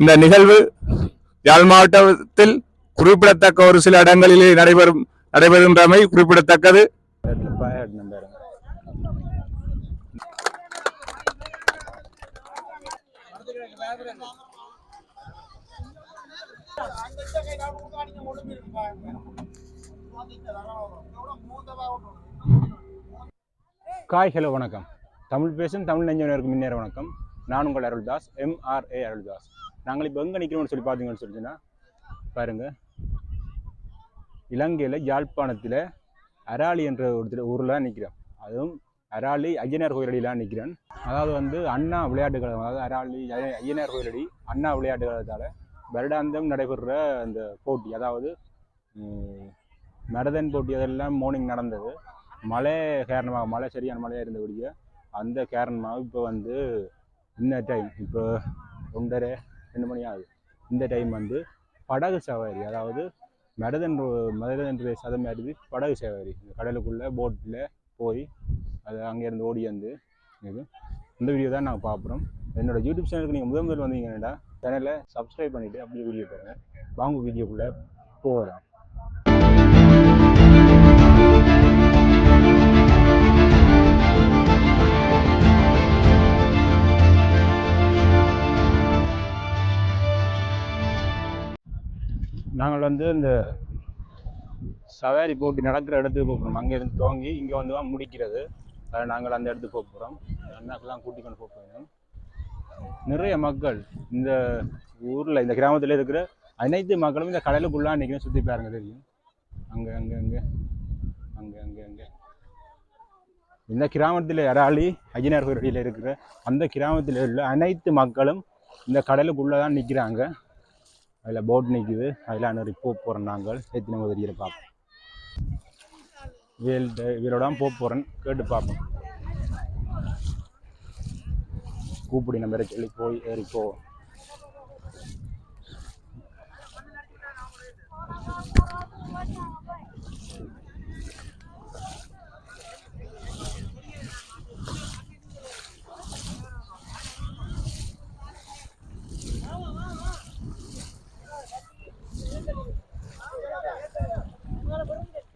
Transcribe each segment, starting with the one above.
இந்த நிகழ்வு யாழ் மாவட்டத்தில் குறிப்பிடத்தக்க ஒரு சில இடங்களிலே நடைபெறும் நடைபெறுகின்றமை குறிப்பிடத்தக்கது. காய் ஹலோ வணக்கம். தமிழ் பேசும் தமிழ் நெஞ்சவனருக்கு முன்னேற வணக்கம். நான் உங்கள் அருள்தாஸ் எம்ஆர்ஏ அருள்தாஸ். நாங்கள் இப்போ எங்கே நிற்கிறோம்னு சொல்லி பார்த்தீங்கன்னு சொல்லிச்சுன்னா பாருங்கள் இலங்கையில் யாழ்ப்பாணத்தில் அராலி என்ற ஒரு ஊரில் நிற்கிறோம் அதுவும் அராலி ஐயனார் கோயிலடியில் நிற்கிறேன் அதாவது வந்து அண்ணா விளையாட்டு கழகம் அதாவது அராலி ஐயனார் கோயிலடி அண்ணா விளையாட்டு கழகத்தால் வருடாந்தம் நடைபெறுற அந்த போட்டி. அதாவது மரதன் போட்டி அதெல்லாம் மார்னிங் நடந்தது. மழை காரணமாக மழை சரியான மழையாக இருந்தபடியே அந்த காரணமாக இப்போ வந்து இந்த டைம் இப்போ ஒன்றரை ரெண்டு மணி ஆகுது. இந்த டைம் வந்து படகு சவாரி அதாவது மரதன் மரதன் ரேஸ் அதை மாதிரி படகு சவாரி. இந்த கடலுக்குள்ளே போட்டில் போய் அது அங்கேருந்து ஓடி வந்து இது. இந்த வீடியோ தான் நாங்கள் பார்க்குறோம் என்னோடய யூடியூப் சேனலுக்கு நீங்கள் முதல் முதல் வந்தீங்கன்னா சேனலை சப்ஸ்கிரைப் பண்ணிவிட்டு அப்படியே வீடியோ பாருங்கள் வாங்க வீடியோக்குள்ளே போகலாம். வந்து இந்த சவாரி போட்டி நடக்கிற இடத்துக்கு போக போகிறோம் அங்கேருந்து துவங்கி இங்கே வந்து தான் முடிக்கிறது. அதை நாங்கள் அந்த இடத்துக்கு போக போகிறோம் அண்ணாக்கெல்லாம் கூட்டிக் கொண்டு போக போகிறோம் நிறைய மக்கள் இந்த ஊரில் இந்த கிராமத்தில் இருக்கிற அனைத்து மக்களும் இந்த கடலுக்குள்ளே அன்றைக்கி சுற்றி பாருங்க தெரியும்? அங்கே அங்கே அங்கே அங்கே அங்கே அங்கே. இந்த கிராமத்தில் இறாலி அஜினார் கோயிலில் இருக்கிற அந்த கிராமத்தில் உள்ள அனைத்து மக்களும் இந்த கடலுக்குள்ளே தான் நிற்கிறாங்க. அதில் போட் நிற்குது அதில் நிறைய போக போகிறோம் நாங்கள். எத்தனை உதவியில் பார்ப்போம். இவள்கிட்ட இவரோட போக போகிறேன் கேட்டு பார்ப்போம். கூப்பிடி நம்ம சொல்லி போய் ஏறி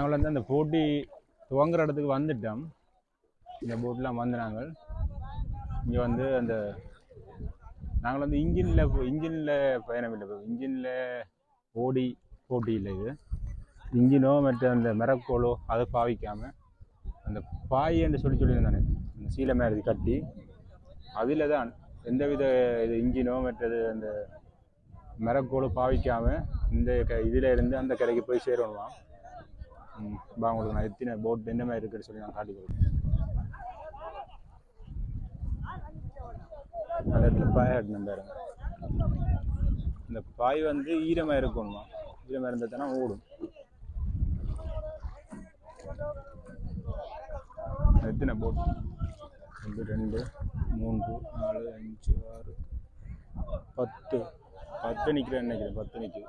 நாங்கள் வந்து அந்த போட்டி துவங்குற இடத்துக்கு வந்துட்டோம். இந்த போட்லாம் வந்து நாங்கள். இங்கே வந்து அந்த நாங்கள் வந்து இன்ஜினில் இன்ஜினில் பயணம் இல்லை இன்ஜினில் ஓடி போட்டி இல்லை இது. இன்ஜினோ மற்ற அந்த மிரக்கோலோ அதை பாவிக்காமல் அந்த பாய் என்று சொல்லி சொல்லியிருந்தானே அந்த சீலை மாதிரி கட்டி அதில் தான் எந்தவித இது இன்ஜினோ மற்றது அந்த மிரக்கோலோ பாவிக்காமல் இந்த க இதில் இருந்து அந்த கடைக்கு போய் சேரணுமா? வா உங்களுக்கு நான் எத்தனை போட் என்ன மாதிரி இருக்குன்னு சொல்லி நான் காட்டி கொடுக்குறேன். அந்த இடத்துல பாய் ஆட்டின பாருங்க இந்த பாய் வந்து ஈரமாக இருக்கணுமா? ஈரமாக இருந்ததுன்னா தானே ஓடும். எத்தனை போட் ஒன்று ரெண்டு மூன்று நாலு அஞ்சு ஆறு பத்து. பத்து நிற்கிறேன் நினைக்கிறேன் பத்து நிற்குது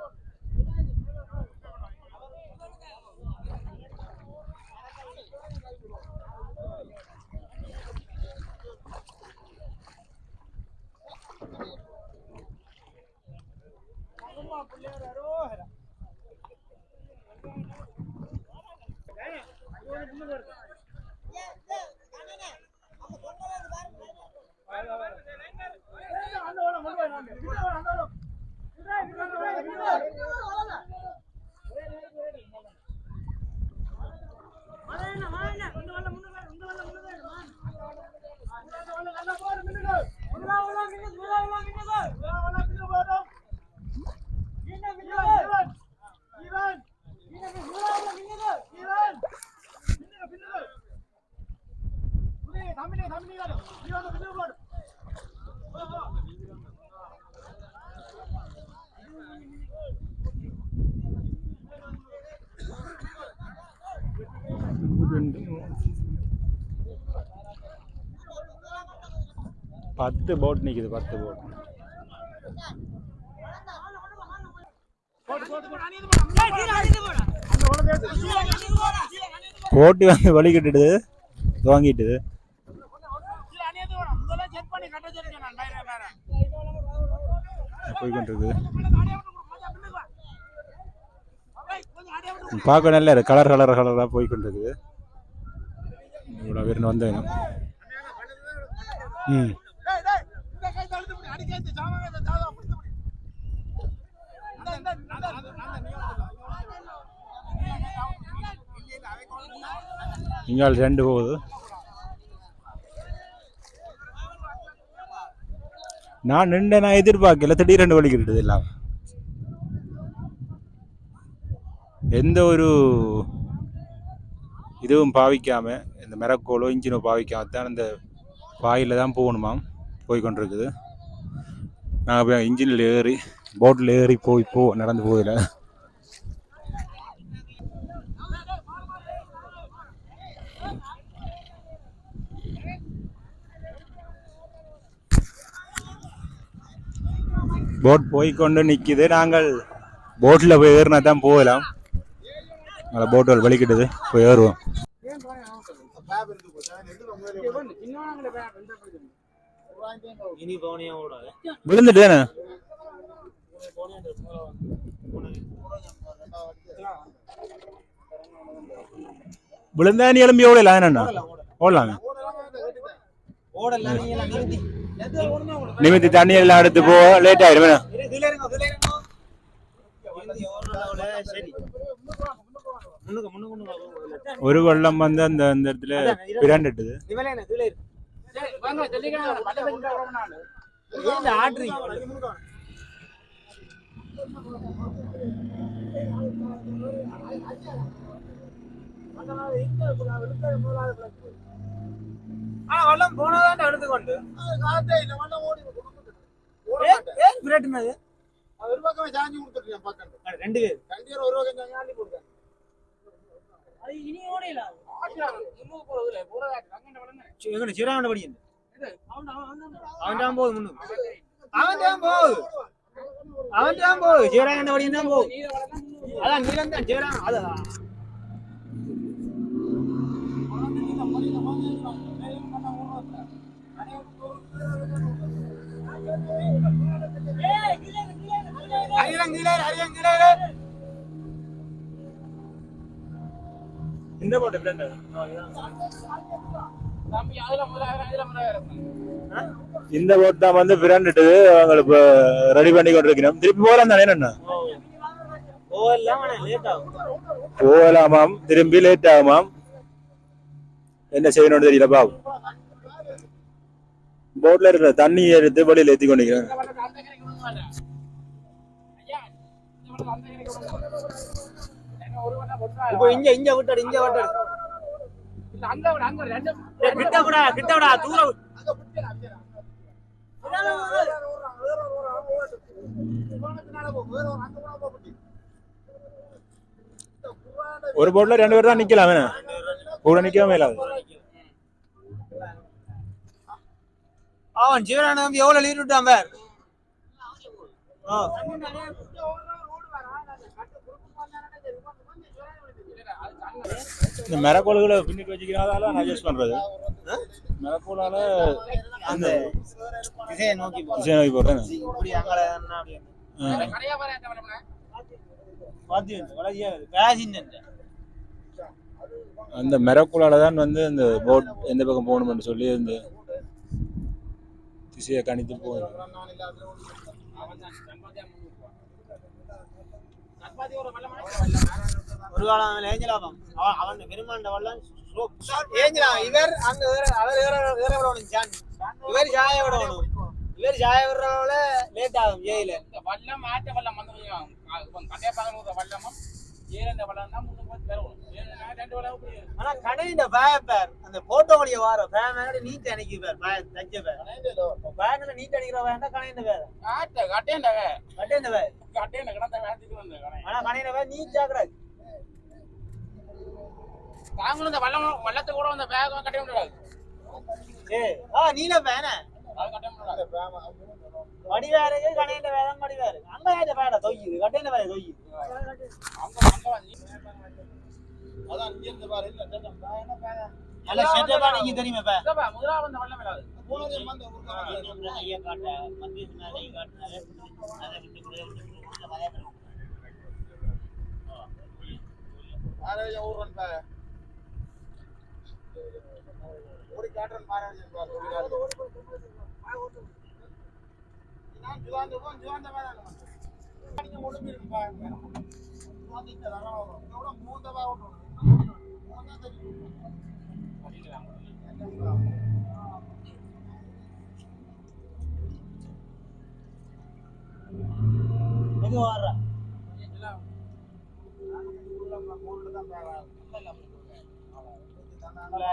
மழை என்ன மழை கொண்டு வரல முன்னு பத்து போட் நிற்குது பத்து போட் கோட்டி வந்து வழி கட்டுடுது துவங்கிட்டுது. போய்கிட்டு பார்க்க நல்ல இருக்கு. கலர் கலர் கலராக போய்கிட்டு இருக்குது இவ்வளோ பேர் வந்தேன். ம். இங்கால் ரெண்டு போகுது. நான் நின்று நான் எதிர்பார்க்கல. திடீரெண்டு வலிக்கிட்டது எல்லாம். எந்த ஒரு இதுவும் பாவிக்காம இந்த மிரக்கோலோ இன்ஜினோ பாவிக்காம தான் இந்த பாயில் தான் போகணுமாம். போய் கொண்டிருக்குது. நாங்கள் போய் இன்ஜினில் ஏறி போட்டில் ஏறி போய் போ நடந்து போகல. போட் போய்க்கொண்டு நிற்கிது நாங்கள் போட்டில் போய் ஏறினா தான் போகலாம். அந்த போட்டுகள் வலிக்கிட்டது. போய் ஏறுவோம். விழுந்துட்டு தானே விழுந்தா நீ எலும்பி ஓடலாம் என்னண்ணா ஓடலாங்க ஓடலாம் நீங்க எல்லாம் நிறுத்தி எந்த ஓடுனா ஓடும் நிமித்தி தண்ணி எல்லாம் எடுத்து போ. லேட் ஆயிடும் வேணா. இரு, இதுல இருங்க. இதுல இருங்க இறுதி ஓடுறதோட சரி முன்னுக்கு முன்னுக்கு முன்னுக்கு ஒரு வெள்ளம் வந்து அந்த அந்த இடத்துல பிராண்டுட்டுது இதுல என்ன இதுல இருக்கு ஏன் ஆடுறீங்க ஆனா வெள்ளம் போனதான் எடுத்துக்கொண்டு ஏன் ஏன் பிரட்டுனது ரெண்டு பேர். எங்கட சிறாண்ட படி அவன் தான் போகுது முன்னுக்கு. அவன் தான் போகுது. அவன் தான் போகுது. சிறாண்ட படி தான் போகுது. அதான் நீளம் தான் சிறான் அதான் இந்த போட்டு இந்த போட் தான் வந்து பிராண்டிட்டு அவங்களுக்கு ரெடி பண்ணி கொண்டிருக்கிறோம் திருப்பி போகலாம் தானே என்ன போகலாமாம் திரும்பி லேட் ஆகுமாம். என்ன செய்யணும்னு தெரியல பாபு போட்ல இருக்கிற தண்ணி எடுத்து வெளியில ஏத்தி கொண்டிருக்கிறேன் இப்போ இங்க இங்க விட்டாடு இங்க விட்டாடு. கிட்ட விடா கிட்ட விடா தூரம் ஒரு போட்ல ரெண்டு பேர் தான் நிக்கலாம் கூட நிக்கவே இல்லாது அவன் ஜீவனானந்தம் எவ்வளவு லீட் விட்டான் பார். இந்த மிரக்கோள்களை பின்னிட்டு வச்சுக்கிறதால நான் அட்ஜஸ்ட் பண்றது மிரக்கோளால அந்த திசையை நோக்கி போ திசை நோக்கி போடுறேன் அந்த மிரக்கோளால தான் வந்து இந்த போட் எந்த பக்கம் போகணும்னு சொல்லி இந்த திசையை கணித்து போகுது ஒரு காலம் ஏஞ்சலாபம் அவன் பெருமாண்ட வல்லன் ஏஞ்சலா இவர் அங்க அவர் வேற வேற விடணும் சான் இவர் ஜாய விடணும் இவர் ஜாய விடுறவள லேட் ஆகும் ஏயில வல்லம் ஆட்ட வல்லம் வந்து கதையை பார்க்கணும் வல்லமும் ஆனா கடையில பேர் பேர் அந்த போட்டோ வழிய வார பேர் நீட் அணிக்கு பேர் பேர் தச்ச பேர் பேர்ல நீட் அணிக்கிற வேண்டாம் கடையில பேர் கடையில பேர் ஆனா கடையில பேர் நீட் தாங்களும் இந்த வல்லம் வல்லத்தை கூட அந்த பேக் கட்ட முடியாது. ஏ ஆ நீல பேன வடிவேருக்கு கடையில வேதம் வடிவேரு அங்க ஏத்த பேட தொய்யுது கடையில வேற தொய்யுது. அங்க அங்க வந்து நல்ல செட்டப்பா நீங்க தெரியுமா பே இதப்பா, முதலாவது காட்ட மத்திய வர்றா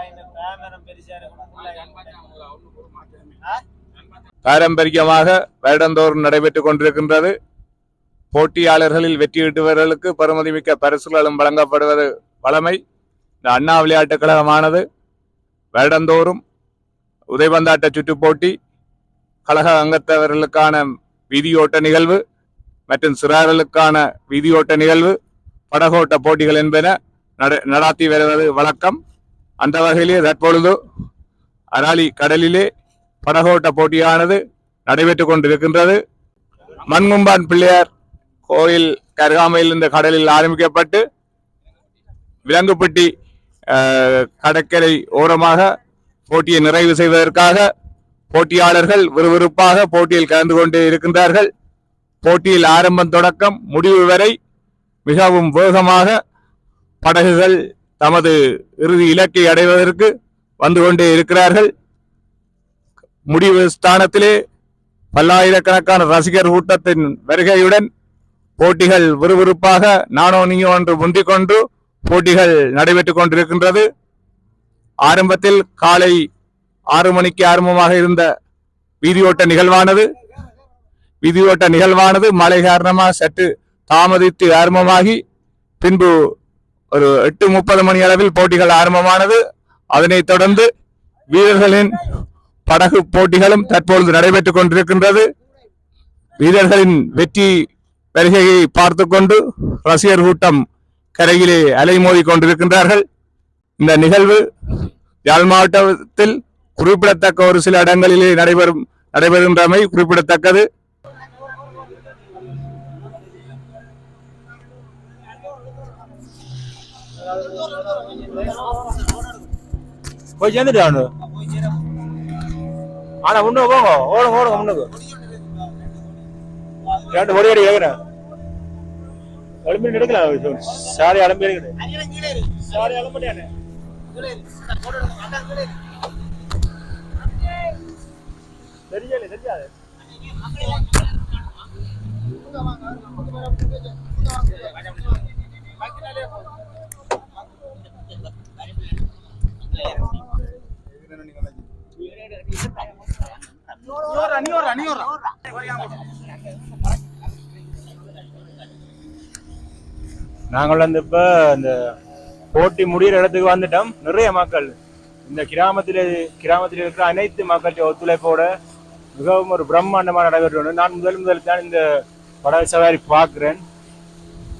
இந்த கேமரா பெருசா பாரம்பரியமாக வருடந்தோறும் நடைபெற்றுக் கொண்டிருக்கின்றது. போட்டியாளர்களில் வெற்றியிட்டவர்களுக்கு பெருமதிமிக்க பரிசுகளும் வழங்கப்படுவது வழமை. இந்த அண்ணா விளையாட்டுக் கழகமானது வருடந்தோறும் உதைபந்தாட்ட சுற்றுப்போட்டி கழக அங்கத்தவர்களுக்கான வீதியோட்ட நிகழ்வு மற்றும் சிறார்களுக்கான வீதியோட்ட நிகழ்வு படகோட்ட போட்டிகள் என்பன நட- நடாத்தி வருவது வழக்கம். அந்த வகையிலே தற்பொழுது அராலி கடலிலே படகோட்ட போட்டியானது நடைபெற்றுக் கொண்டிருக்கின்றது. மண்கும்பான் பிள்ளையார் கோயில் கருகாமையில் இந்த கடலில் ஆரம்பிக்கப்பட்டு விலங்குப்பட்டி கடற்கரை ஓரமாக போட்டியை நிறைவு செய்வதற்காக போட்டியாளர்கள் விறுவிறுப்பாக போட்டியில் கலந்து கொண்டு இருக்கின்றார்கள். போட்டியில் ஆரம்பம் தொடக்கம் முடிவு வரை மிகவும் வேகமாக படகுகள் தமது இறுதி இலக்கை அடைவதற்கு வந்து கொண்டே இருக்கிறார்கள். முடிவு ஸ்தானத்திலே பல்லாயிரக்கணக்கான ரசிகர் கூட்டத்தின் வருகையுடன் போட்டிகள் விறுவிறுப்பாக நானோ நீயோ என்று முந்திக் கொண்டு போட்டிகள் நடைபெற்றுக் கொண்டிருக்கின்றது. ஆரம்பத்தில் காலை ஆறு மணிக்கு ஆரம்பமாக இருந்த வீதியோட்ட நிகழ்வானது. வீதியோட்ட நிகழ்வானது மழை காரணமாக சற்று தாமதித்து ஆரம்பமாகி பின்பு ஒரு எட்டு முப்பது மணி அளவில் போட்டிகள் ஆரம்பமானது. அதனைத் தொடர்ந்து வீரர்களின் படகு போட்டிகளும் தற்பொழுது நடைபெற்றுக் கொண்டிருக்கின்றது. வீரர்களின் வெற்றி வருகையை பார்த்து கொண்டு ரசிகர் கூட்டம் கரையிலே அலைமோதி கொண்டிருக்கின்றார்கள். இந்த நிகழ்வு யாழ் மாவட்டத்தில் குறிப்பிடத்தக்க ஒரு சில இடங்களிலே நடைபெறும் நடைபெறுகின்றமை குறிப்பிடத்தக்கது. போய் சேர்ந்துட்டு ஆனா முன்னு போங்க. ஓடுங்க ஓடுங்க முன்னுக்கு. ரெண்டு ஒரே அடி கேக்குறேன். அலுமினியம் எடுக்கலாம் சாரி அலுமினியம் எடுக்கிறேன் சாரி அலம்பிட்டேன் தெரியல தெரியாது நாங்கள் வந்து இப்ப இந்த போட்டி முடிகிற இடத்துக்கு வந்துட்டோம். நிறைய மக்கள். இந்த கிராமத்தில் கிராமத்தில் இருக்கிற அனைத்து மக்களுடைய ஒத்துழைப்போட மிகவும் ஒரு பிரம்மாண்டமான நடைபெற்று நான் முதல் முதல் தான் இந்த படகு சவாரி பார்க்குறேன்.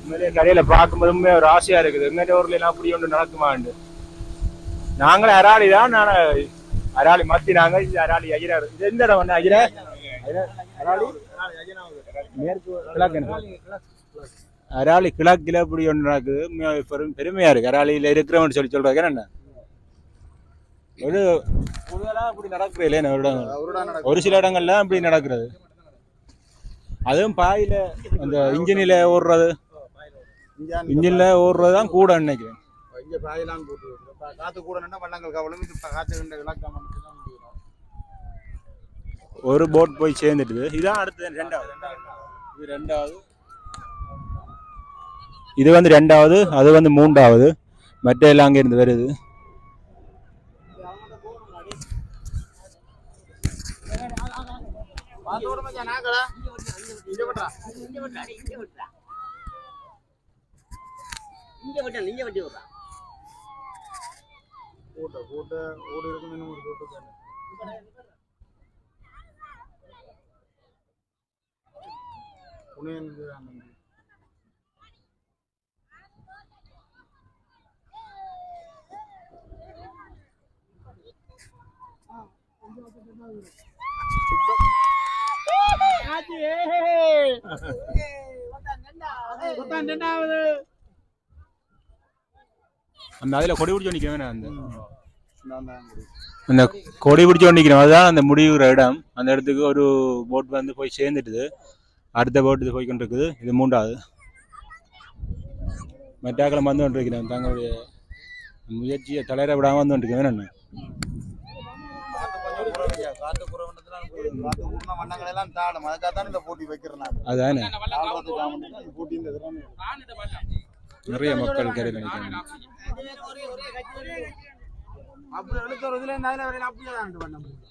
உண்மையிலே கடையில் பார்க்கும்போதுமே ஒரு ஆசையாக இருக்குது. எங்க ஊர்ல எல்லாம் அப்படி ஒன்று நடக்குமாண்டு. நாங்களும் அராளி தான் நான் அராளி மாத்தினாங்க. இது அராளி ஐயனார் இது எந்த இடம் வந்து ஐயனார், அராளி மேற்கு கிழக்கு அராளி கிழக்கில் இப்படி ஒன்று நடக்குது பெரும் பெருமையா இருக்கு. அராளியில் இருக்கிறவன் சொல்லி சொல்றாங்க என்ன? ஒரு கூடுதலா இப்படி நடக்குது இல்லையா? ஒரு இடம் ஒரு சில இடங்கள்ல இப்படி நடக்கிறது. அதுவும் பாயில அந்த இன்ஜினில் ஓடுறது. இன்ஜின்ல ஓடுறது தான் கூட நினைக்கிறேன் இங்க பாயெல்லாம் போட்டு இப்ப காத்து கூட நின்னா வள்ளங்கள் கவலும். இது காத்து கண்ட விளக்கம் மட்டும் தான் முடியும் ஒரு போட் போய் சேர்ந்துட்டுது. இதான் அடுத்தது ரெண்டாவது. இது ரெண்டாவது. இது வந்து ரெண்டாவது அது வந்து மூன்றாவது. மற்ற எல்லாம் அங்கே இருந்து வருது. மச்சான் நாங்களா இங்க விட்றா கூட்ட கூட்ட ஓடி இருக்கும் இன்னும் ஒரு கூட்டு தானே புனியனுக்கு அந்த அந்த அதில் கொடி பிடிச்சி நிற்கிறேன் அந்த. நான் அந்த கொடி பிடிச்சி நிற்கிறோம் அதுதான் அந்த முடிவுற இடம். அந்த இடத்துக்கு ஒரு போட் வந்து போய் சேர்ந்துட்டுது. அடுத்த போட் இது போய் கொண்டிருக்குது. இது மூன்றாவது. மெட்டாக்களம் வந்து கொண்டிருக்கிறேன் தங்களுடைய முயற்சியை தளர விடாமல் வந்து கொண்டிருக்கேன் என்ன காத்து நிறைய மக்கள் கரையில் நிற்கிறாங்க. அப்படி எழுத்துற இதுல இந்த அதுல வரையில அப்படியே தான் பண்ண முடியும்.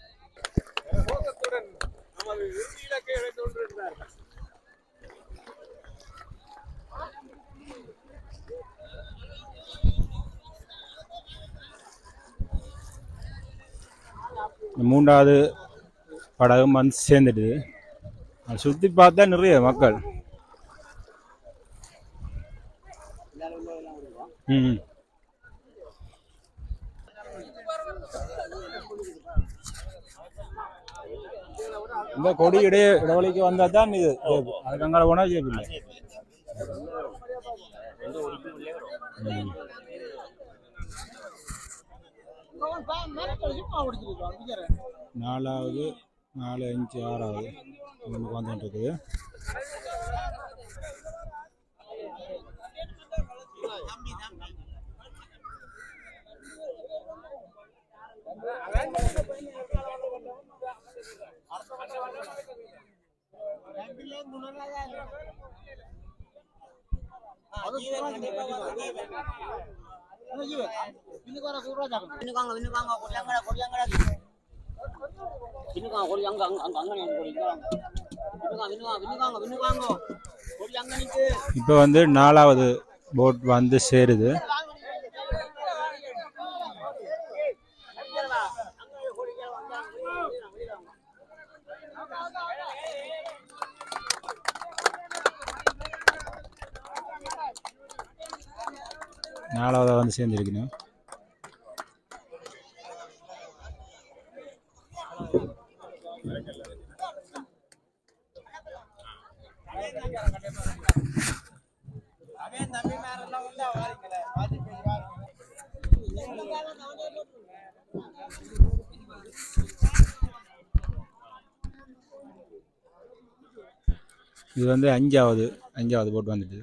இந்த மூன்றாவது படகும் வந்து சேர்ந்துடுது அதை சுற்றி பார்த்தா நிறைய மக்கள். ம். இந்த கொடி இடைய இடவழிக்கு வந்தா தான் இது அதுக்கு அங்கே போனால் ஜேபு நாலாவது நாலு அஞ்சு ஆறாவது ஒன்று வந்துட்டு இருக்குது. பின்னுக்காங்க பின்னுக்காங்க இப்போ வந்து நாலாவது போட் வந்து சேருது. வந்து சேர்ந்துருக்கணும் இது வந்து அஞ்சாவது அஞ்சாவது போட்டு வந்துட்டு.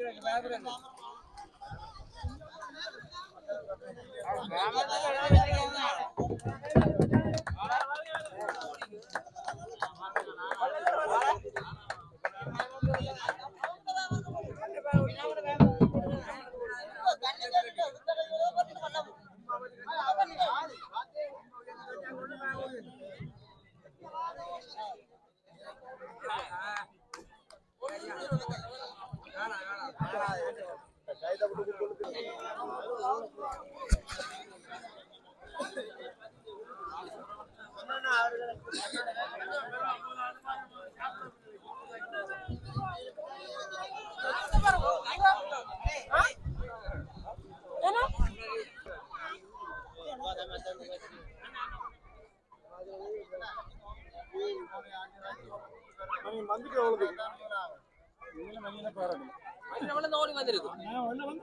வந்துட்டு எவ்வளவு ஓடி வந்திருக்கு வந்து வந்து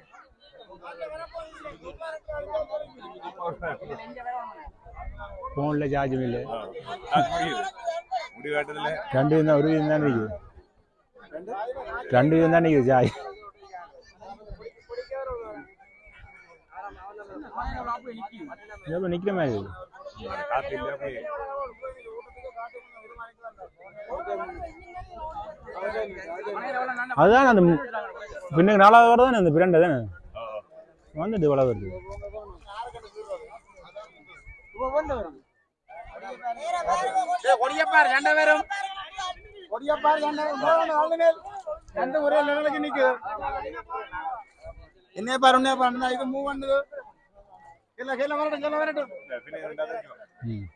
ஃபோனில் சார்ஜும் இல்லை ரெண்டு தான் ஒரு தான் நிற்குது ரெண்டு தான் இல்ல அப்படியே அதுதான் அந்த பின்னுக்கு நாலாவது வர தானே அந்த பிரண்டை தானே வந்துட்டு இவ்வளோ வருது. கொடியப்பாரு மூணு நாலு மேல். ரெண்டு ஒரே லெவலுக்கு நிக்குது என்னைய பாரு உன்னைய பாரு. இது மூவ் பண்ணுது இல்ல கீழே வரட்டும் கீழே வரட்டும். பின்ன ரெண்டாவது இருக்கும். ம்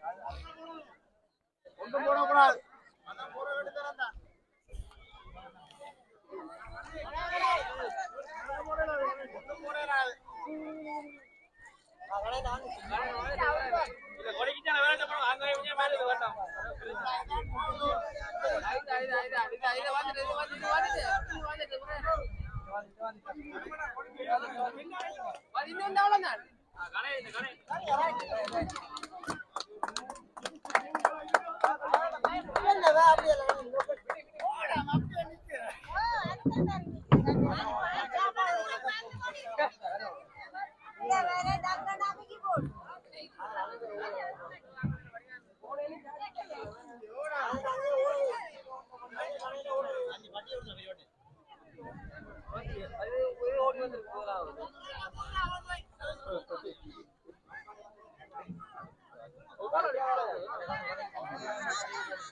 ஒன்றும் போடக்கூடாது. அவளை தான்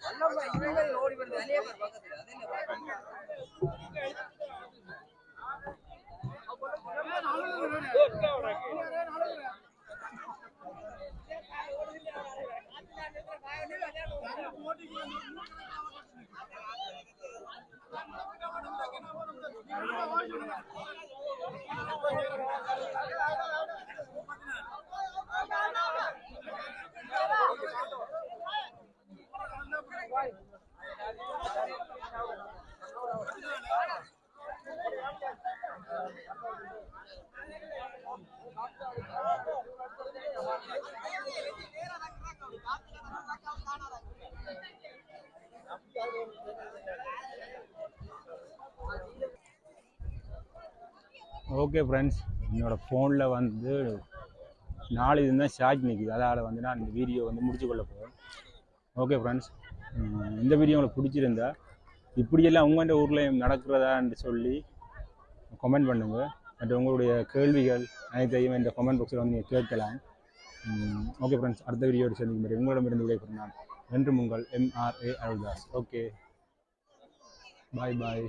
அந்த போற ஓகே ஃப்ரெண்ட்ஸ் என்னோட ஃபோனில் வந்து நாலு இது தான் சார்ஜ் நிற்குது அதால் வந்து நான் இந்த வீடியோ வந்து முடிச்சு கொள்ள போகிறேன் ஓகே ஃப்ரெண்ட்ஸ் இந்த வீடியோ உங்களுக்கு பிடிச்சிருந்தா இப்படியெல்லாம் உங்கள்கிட்ட ஊரில் நடக்கிறதான்னு சொல்லி கமெண்ட் பண்ணுங்கள் மற்றும் உங்களுடைய கேள்விகள் அனைத்தையும் இந்த கமெண்ட் பாக்ஸில் வந்து நீங்கள் கேட்கலாம். ஓகே ஃப்ரெண்ட்ஸ் அடுத்த வீடியோடு சந்திக்கும் மாதிரி உங்களிடமிருந்து விடைபெறும் நான். என்றும் உங்கள் MRA Aruldas. Okay bye bye